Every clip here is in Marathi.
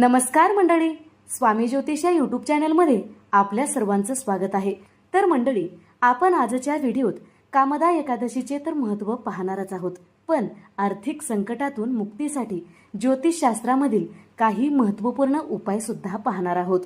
नमस्कार मंडळी. स्वामी ज्योतिष या यूट्यूब चॅनलमध्ये आपल्या सर्वांचं स्वागत आहे. तर मंडळी आपण आजच्या व्हिडिओत कामदा एकादशीचे तर महत्त्व पाहणारच आहोत. पण आर्थिक संकटातून मुक्तीसाठी ज्योतिषशास्त्रामधील काही महत्त्वपूर्ण उपाय सुद्धा पाहणार आहोत.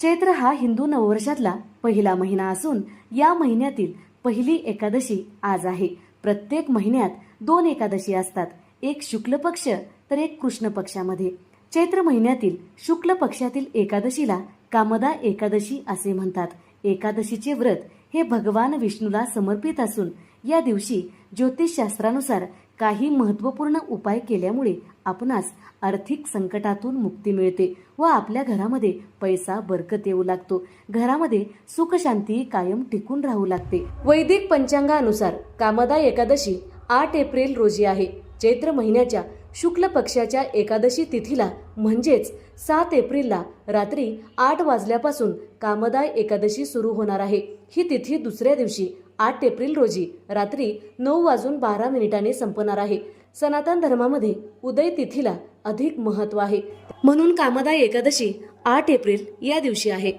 चैत्र हा हिंदू नववर्षातला पहिला महिना असून या महिन्यातील पहिली एकादशी आज आहे. प्रत्येक महिन्यात दोन एकादशी असतात. एक शुक्ल पक्ष तर एक कृष्ण पक्षामध्ये. चैत्र महिन्यातील शुक्ल पक्षातील एकादशीला कामदा एकादशी असे म्हणतात. एकादशीचे व्रत हे भगवान विष्णूला समर्पित असून या दिवशी ज्योतिषशास्त्रानुसार काही महत्त्वपूर्ण उपाय केल्यामुळे आपणास आर्थिक संकटातून मुक्ती मिळते व आपल्या घरामध्ये पैसा बरकत येऊ लागतो. घरामध्ये सुख शांती कायम टिकून राहू लागते. वैदिक पंचांगानुसार कामदा एकादशी आठ एप्रिल रोजी आहे. चैत्र महिन्याच्या शुक्ल पक्षाच्या एकादशी तिथीला म्हणजेच सात एप्रिलला रात्री आठ वाजल्यापासून कामदाय एकादशी सुरू होणार आहे. ही तिथी दुसऱ्या दिवशी आठ एप्रिल रोजी रात्री नऊ वाजून बारा मिनिटांनी संपणार आहे. सनातन धर्मामध्ये उदय तिथीला अधिक महत्त्व आहे. म्हणून कामदाय एकादशी आठ एप्रिल या दिवशी आहे.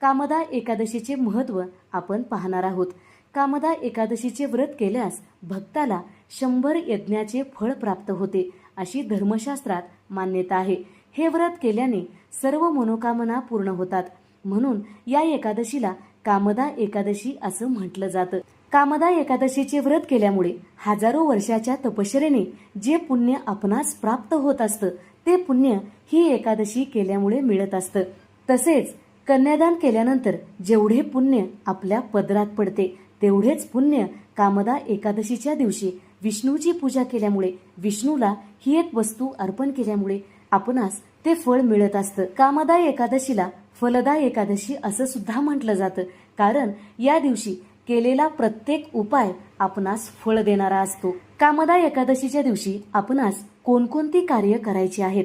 कामदा एकादशीचे महत्त्व आपण पाहणार आहोत. कामदा एकादशीचे व्रत केल्यास भक्ताला शंभर यज्ञाचे फळ प्राप्त होते. अशी धर्मशास्त्रात मान्यता आहे. हे व्रत केल्याने सर्व मनोकामना पूर्ण होतात. म्हणून या एकादशीला कामदा एकादशी असं म्हटलं जातं. कामदा एकादशीचे व्रत केल्यामुळे हजारो वर्षाच्या तपश्चरेने जे पुण्य आपणास प्राप्त होत असतं ते पुण्य ही एकादशी केल्यामुळे मिळत असतं. तसेच कन्यादान केल्यानंतर जेवढे पुण्य आपल्या पदरात पडते तेवढेच पुण्य कामदा एकादशीच्या दिवशी विष्णूची पूजा केल्यामुळे विष्णूला ही एक वस्तू अर्पण केल्यामुळे आपणास ते फळ मिळत असतं. कामदा एकादशीला फलदा एकादशी असं सुद्धा म्हटलं जातं. कारण या दिवशी केलेला प्रत्येक उपाय आपणास फळ देणारा असतो. कामदा एकादशीच्या दिवशी आपणास कोणकोणती कार्य करायची आहेत?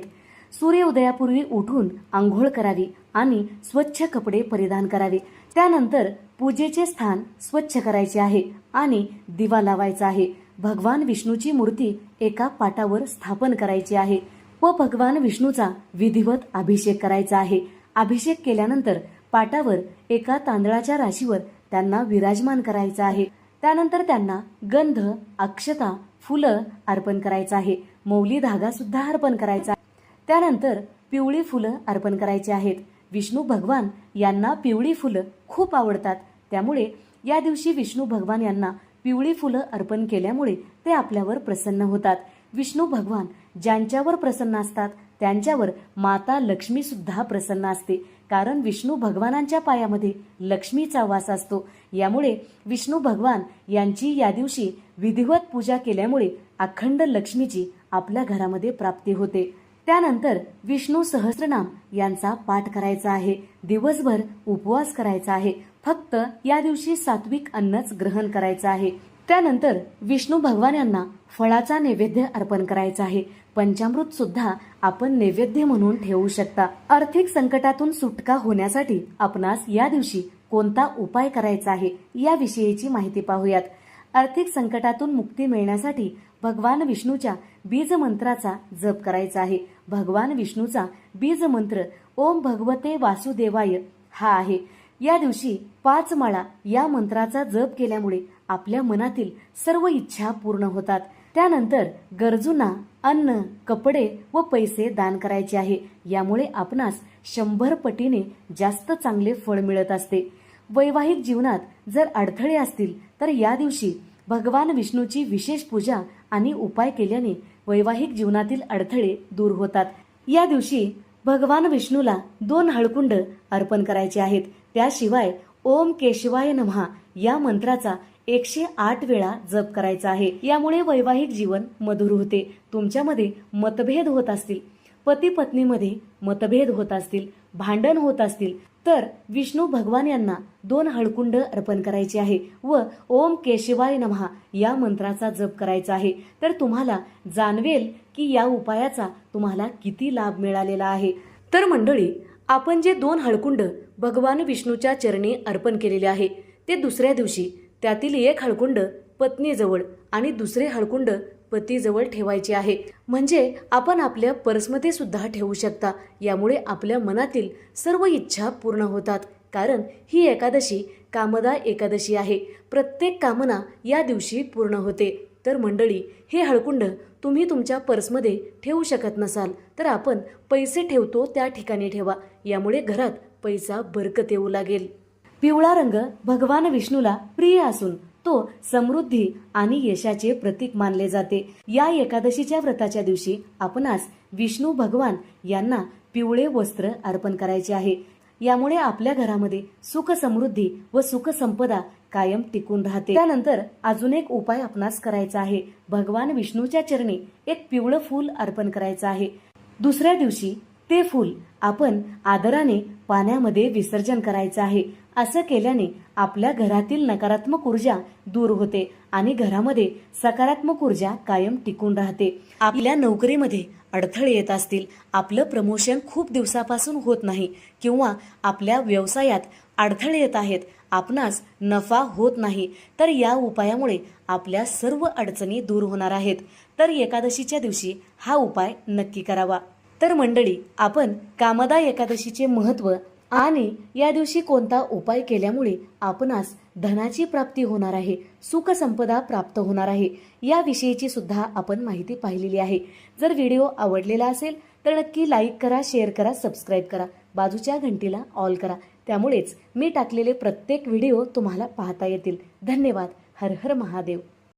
सूर्य उदयापूर्वी उठून आंघोळ करावी आणि स्वच्छ कपडे परिधान करावे. त्यानंतर पूजेचे स्थान स्वच्छ करायचे आहे आणि दिवा लावायचा आहे. भगवान विष्णूची मूर्ती एका पाटावर स्थापन करायची आहे व भगवान विष्णूचा विधिवत अभिषेक करायचा आहे. अभिषेक केल्यानंतर पाटावर एका तांदळाच्या राशीवर त्यांना विराजमान करायचं आहे. त्यानंतर त्यांना गंध अक्षता फुलं अर्पण करायचं आहे. मौली धागा सुद्धा अर्पण करायचा त्यानंतर पिवळी फुलं अर्पण करायची आहेत. विष्णू भगवान यांना पिवळी फुलं खूप आवडतात. त्यामुळे या दिवशी विष्णू भगवान यांना पिवळी फुलं अर्पण केल्यामुळे ते आपल्यावर प्रसन्न होतात. विष्णू भगवान ज्यांच्यावर प्रसन्न असतात त्यांच्यावर माता लक्ष्मी सुद्धा प्रसन्न असते. कारण विष्णू भगवानांच्या पायामध्ये लक्ष्मीचा वास असतो. यामुळे विष्णू भगवान यांची या दिवशी विधिवत पूजा केल्यामुळे अखंड लक्ष्मीची आपल्या घरामध्ये प्राप्ती होते. त्यानंतर विष्णू सहस्रनाम यांचा पाठ करायचा आहे. दिवसभर उपवास करायचा आहे. फक्त या दिवशी सात्विक अन्नच ग्रहण करायचं आहे. त्यानंतर विष्णू भगवान यांना फळाचा नैवेद्य अर्पण करायचा आहे. पंचामृत सुद्धा आपण नैवेद्य म्हणून ठेवू शकता. आर्थिक संकटातून सुटका होण्यासाठी आपणास या दिवशी कोणता उपाय करायचा आहे याविषयीची माहिती पाहूयात. आर्थिक संकटातून मुक्ती मिळण्यासाठी भगवान विष्णूच्या बीज मंत्राचा जप करायचा आहे. भगवान विष्णूचा बीज मंत्र ओम भगवते वासुदेवाय हा आहे. या दिवशी पाच माळा या मंत्राचा जप केल्यामुळे आपल्या मनातील सर्व इच्छा पूर्ण होतात. त्यानंतर गरजूंना अन्न कपडे व पैसे दान करायचे आहे. यामुळे आपणास शंभर पटीने जास्त चांगले फळ मिळत असते. वैवाहिक जीवनात जर अडथळे असतील तर या दिवशी भगवान विष्णूची विशेष पूजा आणि उपाय केल्याने वैवाहिक जीवनातील अडथळे दूर होतात. या दिवशी भगवान विष्णूला दोन हळकुंड अर्पण करायचे आहेत. त्याशिवाय ओम केशवाय नमहा या मंत्राचा एकशे आठ वेळा जप करायचा आहे. यामुळे वैवाहिक जीवन मधुर होते. तुमच्यामध्ये मतभेद होत असतील. पती पत्नीमध्ये मतभेद होत असतील. भांडण होत असतील. तर विष्णू भगवान यांना दोन हळकुंड अर्पण करायचे आहे व ओम केशवाय नमहा या मंत्राचा जप करायचा आहे. तर तुम्हाला जाणवेल की या उपायाचा तुम्हाला किती लाभ मिळालेला आहे. तर मंडळी आपण जे दोन हळकुंड भगवान विष्णूच्या चरणी अर्पण केलेले आहे ते दुसऱ्या दिवशी त्यातील एक हळकुंड पत्नीजवळ आणि दुसरे हळकुंड पतीजवळ ठेवायची आहे. म्हणजे आपण आपल्या पर्समध्ये सुद्धा ठेवू शकता. यामुळे आपल्या मनातील सर्व इच्छा पूर्ण होतात. कारण ही एकादशी कामदा एकादशी आहे. प्रत्येक कामना या दिवशी पूर्ण होते. तर मंडळी हे हळकुंड तुम्ही तुमच्या पर्समध्ये ठेवू शकत नसाल तर आपण पैसे ठेवतो त्या ठिकाणी ठेवा. यामुळे घरात पैसा बरकत येऊ लागेल. पिवळा रंग भगवान विष्णूला प्रिय असून तो समृद्धी आणि यशाचे प्रतीक मानले जाते. या एकादशीच्या व्रताच्या दिवशी आपणास विष्णू भगवान यांना पिवळे वस्त्र अर्पण करायचे आहे. यामुळे आपल्या घरामध्ये सुख समृद्धी व सुख संपदा कायम टिकून राहते. त्यानंतर अजून एक उपाय आपणास करायचा आहे. भगवान विष्णूच्या चरणी एक पिवळं फूल अर्पण करायचं आहे. दुसऱ्या दिवशी ते फूल आपण आदराने पाण्यामध्ये विसर्जन करायचं आहे. असं केल्याने आपल्या घरातील नकारात्मक ऊर्जा दूर होते आणि घरामध्ये सकारात्मक ऊर्जा कायम टिकून राहते. आपल्या नोकरीमध्ये अडथळे येत असतील आपलं प्रमोशन खूप दिवसापासून होत नाही किंवा आपल्या व्यवसायात अडथळे येत आहेत आपणास नफा होत नाही तर या उपायामुळे आपल्या सर्व अडचणी दूर होणार आहेत. तर एकादशीच्या दिवशी हा उपाय नक्की करावा. तर मंडळी आपण कामदा एकादशीचे महत्त्व आणि या दिवशी कोणता उपाय केल्यामुळे आपणास धनाची प्राप्ती होणार आहे सुखसंपदा प्राप्त होणार आहे याविषयीची सुद्धा आपण माहिती पाहिलेली आहे. जर व्हिडिओ आवडलेला असेल तर नक्की लाईक करा शेअर करा सबस्क्राईब करा बाजूच्या घंटीला ऑल करा. त्यामुळेच मी टाकलेले प्रत्येक व्हिडिओ तुम्हाला पाहता येतील. धन्यवाद. हर हर महादेव.